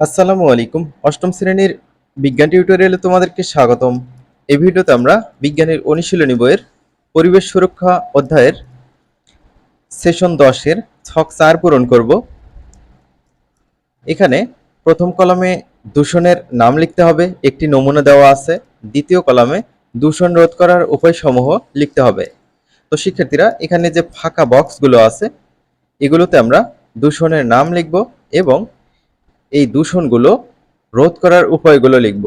আসসালামু আলাইকুম। অষ্টম শ্রেণির বিজ্ঞান টিউটোরিয়ালে তোমাদেরকে স্বাগতম। এই ভিডিওতে আমরা বিজ্ঞানের অনুশীলনী বইয়ের পরিবেশ সুরক্ষা অধ্যায়ের সেশন দশের ছক চার পূরণ করব। এখানে প্রথম কলামে দূষণের নাম লিখতে হবে, একটি নমুনা দেওয়া আছে। দ্বিতীয় কলামে দূষণ রোধ করার উপায়সমূহ লিখতে হবে। তো শিক্ষার্থীরা, এখানে যে ফাঁকা বক্সগুলো আছে, এগুলোতে আমরা দূষণের নাম লিখব এবং এই দূষণগুলো রোধ করার উপায়গুলো লিখব।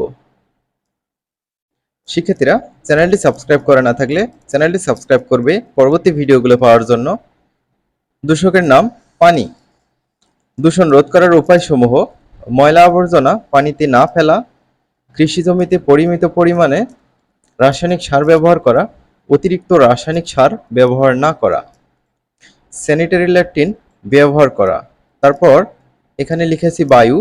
শিক্ষার্থীরা, চ্যানেলটি সাবস্ক্রাইব করা না থাকলে চ্যানেলটি সাবস্ক্রাইব করবে পরবর্তী ভিডিওগুলো পাওয়ার জন্য। দূষকের নাম পানি। দূষণ রোধ করার উপায়সমূহ, ময়লা আবর্জনা, পানিতে না ফেলা, কৃষি জমিতে পরিমিত পরিমাণে রাসায়নিক সার ব্যবহার করা, অতিরিক্ত রাসায়নিক সার ব্যবহার না করা, স্যানিটারি ল্যাট্রিন ব্যবহার করা, তারপর এখানে লিখেছি বায়ু।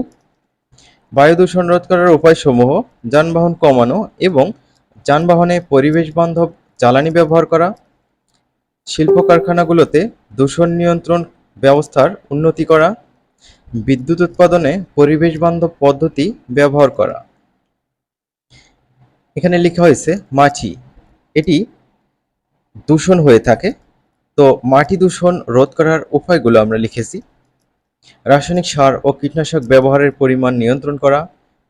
বায়ু দূষণ রোধ করার উপায়সমূহ, যানবাহন কমানো এবং যানবাহনে পরিবেশ বান্ধব জ্বালানি ব্যবহার করা। শিল্প কারখানাগুলোতে দূষণ নিয়ন্ত্রণ ব্যবস্থার উন্নতি করা। বিদ্যুৎ উৎপাদনে পরিবেশ বান্ধব পদ্ধতি ব্যবহার করা। এখানে লেখা হয়েছে মাছি এটি দূষণ হয়ে থাকে। তো মাটি দূষণ রোধ করার উপায়গুলো আমরা লিখেছি। রাসায়নিক সার ও কীটনাশক ব্যবহারের পরিমাণ নিয়ন্ত্রণ করা,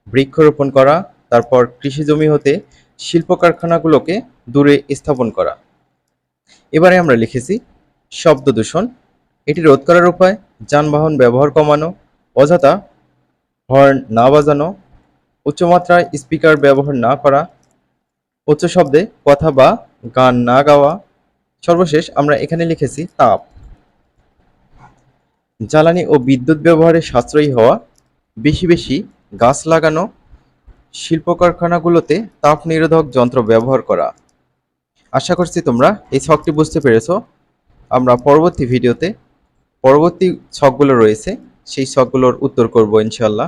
বৃক্ষরোপণ করা, তারপর কৃষি জমি হতে শিল্প কারখানাগুলোকে দূরে স্থাপন করা। এবারে আমরা লিখেছি, শব্দ দূষণ, এটি রোধ করার উপায়, যানবাহন ব্যবহার কমানো, অযথা হর্ন না বাজানো, উচ্চমাত্রায় স্পিকার ব্যবহার না করা, উচ্চ শব্দে কথা বা গান না গাওয়া। সর্বশেষ আমরা এখানে লিখেছি তাপ। জ্বালানি ও বিদ্যুৎ ব্যবহারে সাশ্রয়ী হওয়া, বেশি বেশি গাছ লাগানো শিল্প কারখানাগুলোতে তাপ নিরোধক যন্ত্র ব্যবহার করা। আশা করছি তোমরা এই ছকটি বুঝতে পেরেছ। আমরা পরবর্তী ভিডিওতে পরবর্তী ছকগুলো রয়েছে, সেই ছকগুলোর উত্তর করব ইনশাল্লাহ